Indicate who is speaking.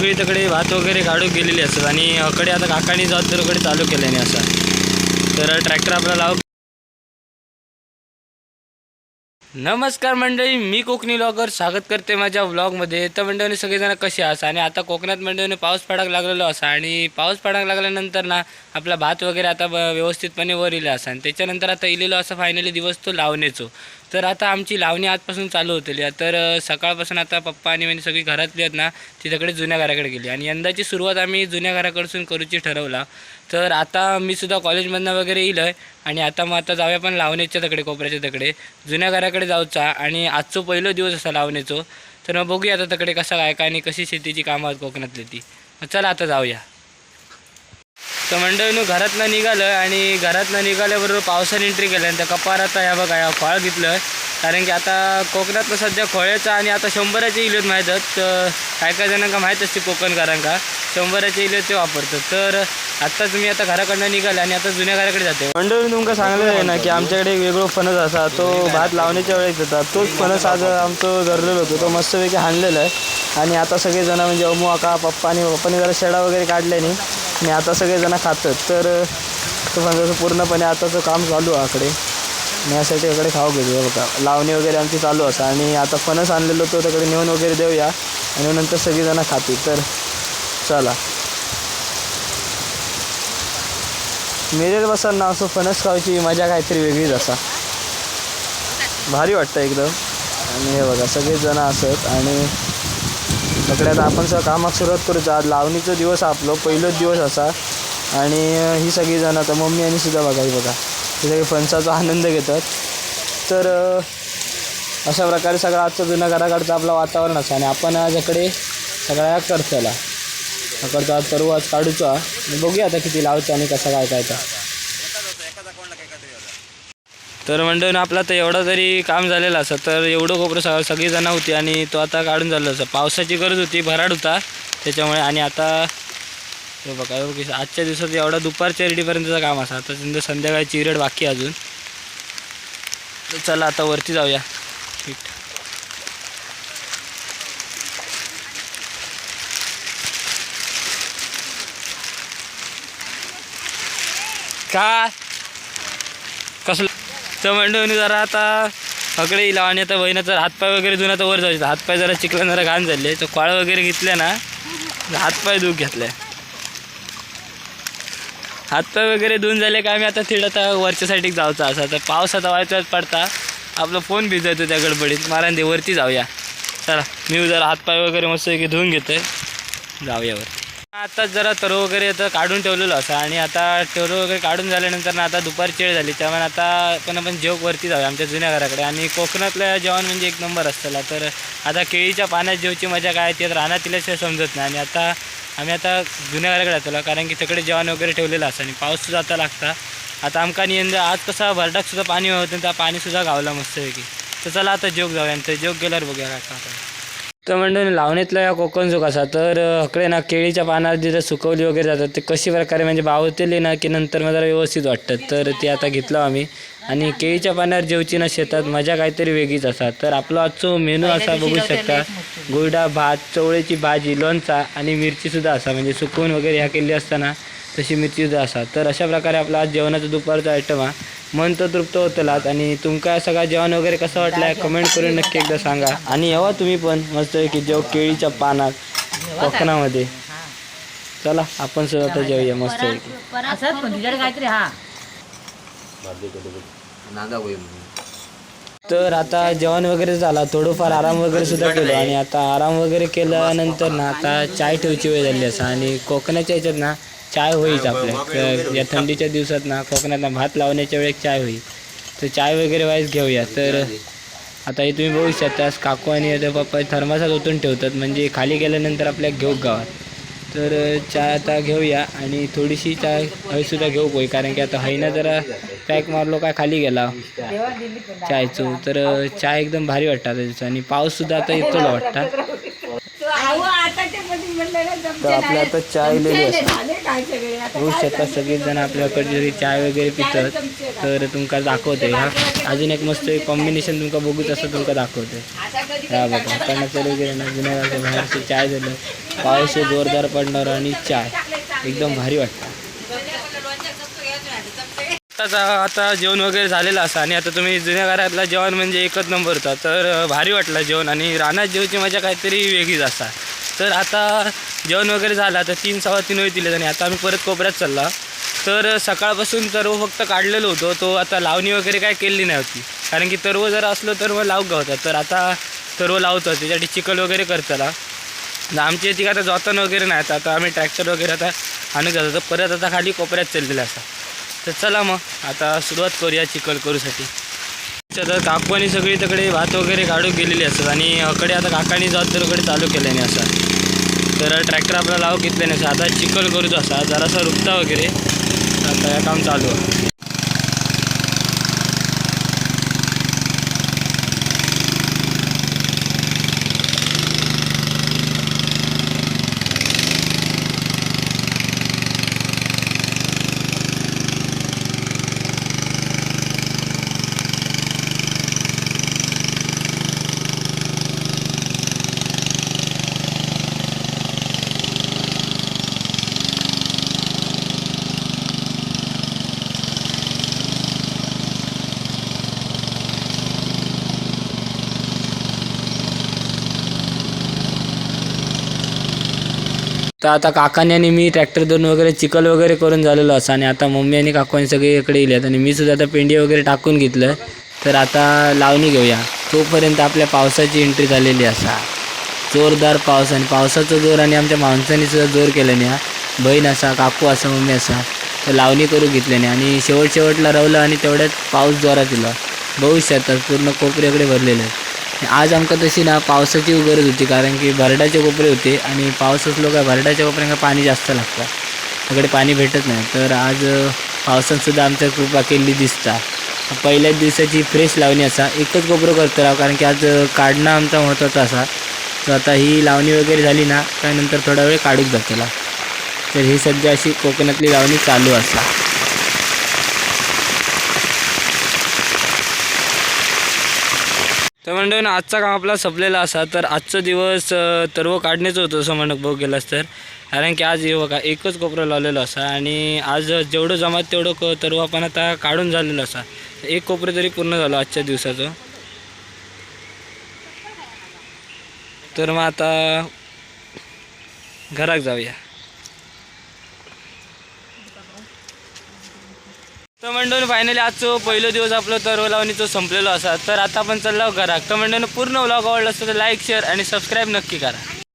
Speaker 1: सगळी तिकडे भात वगैरे काढून गेलेली असतात आणि अकडे आता काकाने जात तर कडे चालू केल्याने असा. तर ट्रॅक्टर आपला लाव नमस्कार मंडळी मी कोकणी ब्लॉगर स्वागत करते माझ्या ब्लॉगमध्ये तर मंडळीने सगळेजण कसे असा आणि आता कोकणात मंडळीने पाऊस पडायला लागलेलो असा आणि पाऊस पडायला लागल्यानंतर ना आपला भात वगैरे आता व्यवस्थितपणे वर इला असा आणि त्याच्यानंतर आता इलेलो असा फायनली दिवस तो लावण्याचो. तर आता आमची लावणी आजपासून चालू होतली. तर सकाळपासून आता पप्पा आणि म्हणजे सगळी घरातली आहेत ना ती तिकडे जुन्या घराकडे गेली. आणि यंदाची सुरुवात आम्ही जुन्या घराकडसून करूची ठरवला. तर आता मी सुद्धा कॉलेजमधनं वगैरे येईल आहे आणि आता मग आता जाऊया पण लावणीच्या तकडे कोपऱ्याच्या तकडे. जुन्या घराकडे जाऊचा आणि आजचो पहिलो दिवस असा लावणीचो. तर मग बघूया आता तकडे कसा काय काय आणि कशी शेतीची कामं आहेत कोकणातली ती. मग चला आता जाऊया. तर मंडळीनं घरातनं निघालं आणि घरातनं निघाल्याबरोबर पावसाने एंट्री केलं त्या कपार आता ह्या बघा ह्या फळ घेतलं कारण की आता कोकणातलं सध्या खोळ्याचा आणि आता शंभराचे इलेत माहीत आहेत. तर काय काय जणांका माहीत असते कोकणकारांका शंभराचे इलेत ते वापरतात. तर आत्ताच मी आता घराकडनं निघाले आणि आता जुन्या घराकडे जाते मंडळी तुमका सांगलं आहे ना की आमच्याकडे एक वेगळं फणस असा तो भात लावण्याच्या वेळेस येतात तोच फणस आज आमचं धरलेलं होतो. तो मस्तपैकी हाणलेला आहे. आणि आता सगळेजण म्हणजे अमू आका पप्पा आणि पप्पाने जरा शेडा वगैरे काढल्याने आणि आता सगळेजणं खातात तर समजा पूर्णपणे आताचं काम चालू आहे आकडे. आणि यासाठी इकडे खाऊ घेतो बघा लावणी वगैरे आमची चालू असा आणि आता फणस आणलेलो तो तिकडे नेऊन वगैरे देऊया. आणि नंतर सगळीजणं खातील. तर चला. मिरेल बसांना असं फणस खायची मजा काहीतरी वेगळीच असा. भारी वाटतं एकदम. आणि हे बघा सगळेच जण असत. आणि सगळ्यात आता आपण सगळं कामाक सुरुवात करूचा. आज लावणीचा दिवस हा आपलो पहिलोच दिवस असा. आणि ही सगळी जण आता मम्मी आणि सुद्धा बघा ही बघा. हे सगळे फणसाचा आनंद घेतात. तर अशा प्रकारे सगळा आजचा जुन्या घराकडचा आपला वातावरण असा. आणि आपण आजकडे सगळ्या करतला. अकडचा आज करू आज काढूचो. आणि बघूया आता किती लावचा आणि कसा काय काय तर. तर मंडळी आपला तर एवढं जरी काम झालेलं असं तर एवढं कोपरं स सगळीजणं होती आणि तो आता काढून झालं असं. पावसाची गरज होती भराड होता. त्याच्यामुळे आणि आता हे बघा बघा, आजच्या दिवसात एवढा दुपारच्या रेडीपर्यंतचं काम असं. आता तिथं संध्याकाळची इरड बाकी अजून. तर चला आता वरती जाऊया. ठीक का तर मंडळी जरा आता सगळे येईल आणि आता बहिणाचा हातपाय वगैरे जुना तर वर जायचं. हातपाय जरा चिखला जरा घाण झाले. तर कॉळ वगैरे घेतले ना हातपाय धुवून घेतले. हातपाय वगैरे धुवून झाले का आम्ही आता थेट आता वरच्या साईडीक जायचं असं तर पाऊस आता वायचाच पडता. आपला फोन भिजवतो त्या गडबडीत. मारा दे वरती जाऊया. चला मी जरा हातपाय वगैरे मस्त धुवून घेतोय. जाऊया वरती आता जरा तरो वगैरे आता काढून ठेवलेलो असा आणि आता तरो वगैरे काढून झाल्यानंतर ना आता दुपारची वेळ झाली त्यामुळे आता पण आपण जेवक वरती जाऊया आमच्या जुन्या घराकडे. आणि कोकणातलं जेवण म्हणजे एक नंबर असतं तर आता केळीच्या पाण्यात जेवची मजा काय ती राहण्यात तिल्याशिवाय समजत नाही. आणि आता आम्ही आता जुन्या घराकडे जातो कारण की तिकडे जेवण वगैरे ठेवलेलं असं आणि पाऊस सुद्धा आता लागता. आता आमका नियंद आज कसा भरडाकसुद्धा पाणी होतं त्या पाणीसुद्धा गावला मस्तपैकी. तर चला आता जोग जाऊया आणि ते जोग गेल्यावर बघूया काय तर मंडळी लावणीतला या कोकण चूक असा. तर हकडे ना केळीच्या पानात जिथं सुकवली वगैरे जातात ते कशी प्रकारे म्हणजे बावतेली ना की नंतर मला व्यवस्थित वाटतात. तर ते आता घेतलं आम्ही. आणि केळीच्या पानावर जेवची ना शेतात मजा काहीतरी वेगळीच असा. तर आपला आजचो मेनू असा बघू शकता. गुरडा भात चवळीची भाजी लोणचा आणि मिरचीसुद्धा असा. म्हणजे सुकवून वगैरे ह्या केली असताना तशी मिरचीसुद्धा असा. तर अशा प्रकारे आपला आज जेवणाचा दुपारचा आयटम हा. मन तर तृप्त होतलाच आणि तुमका सगळा जेवण वगैरे कसं वाटलं? कमेंट करून नक्की एकदा सांगा. आणि यावा तुम्ही पण मस्त की जेव केळीच्या पानात कोकणामध्ये. चला आपण सुद्धा आता जेवूया मस्त
Speaker 2: काहीतरी हा.
Speaker 1: तर आता जेवण वगैरे झाला. थोडंफार आराम वगैरे सुद्धा केलो. आणि आता आराम वगैरे केल्यानंतर ना आता चाय ठेवची वेळ झाली असं. आणि कोकणाच्या ह्याच्यात ना चाय होईच आपल्या. तर या थंडीच्या दिवसात ना कोकणात ना भात लावण्याच्या वेळेस चाय होईल. तर चाय वगैरे वाईज घेऊया. तर आता हे तुम्ही बघू शकता काकू आणि आता पप्पा थर्मासात ओतून ठेवतात. म्हणजे खाली गेल्यानंतर आपल्या घेऊ गावात. तर चाय आता घेऊया आणि थोडीशी चाय हळीसुद्धा घेऊ पोई कारण की आता हईना जरा पॅक मारलो काय खाली गेला. चायचो. तर चाय एकदम भारी वाटतं आता त्याचं. आणि पाऊससुद्धा आता येतो वाटतं तर आपल्या आता चाय लिहिली असते होऊ शकतात सगळेजण आपल्याकडे जरी चाय वगैरे पितात तर तुमका दाखवते हा. अजून एक मस्त कॉम्बिनेशन तुमका बघूच असं तुमका दाखवते. हा बघा चालू गेलं ना जुन्या बाहेरचं चाय झालं पाऊस जोरदार पडणार आणि चाय. एकदम भारी वाटतं. आता जेवण वगैरे झालेलं असं आणि आता तुम्ही जुन्या घरातला जेवण म्हणजे एकच नंबर होता. तर भारी वाटलं जेवण आणि रानात जेवची मजा काहीतरी वेगळीच असा. तर आता जेवण वगैरे झालं आता तीन सव्वा तीन होईल आणि आता आम्ही परत कोपऱ्यात चालला. तर सकाळपासून तरव फक्त काढलेलो होतो. तो आता लावणी वगैरे काय केलेली नाही होती. कारण की तरव जर असलो तर मग लावगा होता तर आता तरव लावतो त्याच्यासाठी चिखल वगैरे करताना. आमच्या इथे आता जॉतन वगैरे नाही. आता आता आम्ही ट्रॅक्टर वगैरे आता आणत जातो. तर परत आता खाली कोपऱ्यात चाललेला असा तर चला मग. आता सुरुवात करूया चिखल करूसाठी. तर काकवानी सगळी तिकडे भात वगैरे काढून गेलेली असतात. आणि अकडे आता काकांनी जॉब तर वगैरे चालू केल्याने असा. तर ट्रॅक्टर आपला लाव घेतल्याने असं आता चिखल करूच असा जरासा रुपता वगैरे. आता हे काम चालू आहे. तर आता काकाने आणि मी ट्रॅक्टर धरून वगैरे चिखल वगैरे करून झालेलो असं. आणि आता मम्मी आणि काकूने सगळे इकडे येत आणि मी सुद्धा आता पेंडी वगैरे टाकून घेतलं. तर आता लावणी घेऊया. तोपर्यंत आपल्या पावसाची एंट्री झालेली असा. जोरदार पाऊस आणि पावसाचा जोर आणि आमच्या माणसांनी सुद्धा जोर केल्याने हा. बहीण असा काकू असा मम्मी असा. तर लावणी करू घेतल्याने आणि शेवट शेवटला रवलं आणि तेवढ्यात पाऊस जोरात दिला बघू पूर्ण कोपऱ्याकडे भरलेलं आहे. आज आमका तशी ना पावसाची गरज होती कारण की भरडाचे कोपरे होते आणि पाऊस असलो काय भरडाच्या कोपऱ्यांना पाणी जास्त लागतं. तिकडे पाणी भेटत नाही. तर आज पावसानसुद्धा आमच्या कृपा केली दिसता. पहिल्याच दिवसाची फ्रेश लावणी असा. एकच कोपरं करतो राव कारण की आज काढणं आमचा महत्त्वाचा असा. तर आता ही लावणी वगैरे झाली ना त्यानंतर थोडा वेळ काढूक जातला तर ही सध्या अशी कोकणातली लावणी चालू असा. तर म्हणजे ना आजचा काम आपला संपलेला असा. तर आजचा दिवस अ, तरव काढण्याचं होतं असं म्हणत बघ गेलास तर. कारण की आज हे बघा एकच कोपरं लावलेलो असा. आणि आज जेवढं जमात तेवढं क तरव आपण आता काढून झालेलं असा. एक कोपरं तरी पूर्ण झालं आजच्या दिवसाचं. तर मग आता घरात जाऊया. तर फायनली आजचं पहिलं दिवस आपलं तर लावणीचं संपलेलो असा. तर आता आपण चाललो घरात. तर मंडळी पूर्ण व्लॉग आवडला असतो तर लाईक शेअर आणि सबस्क्राईब नक्की करा.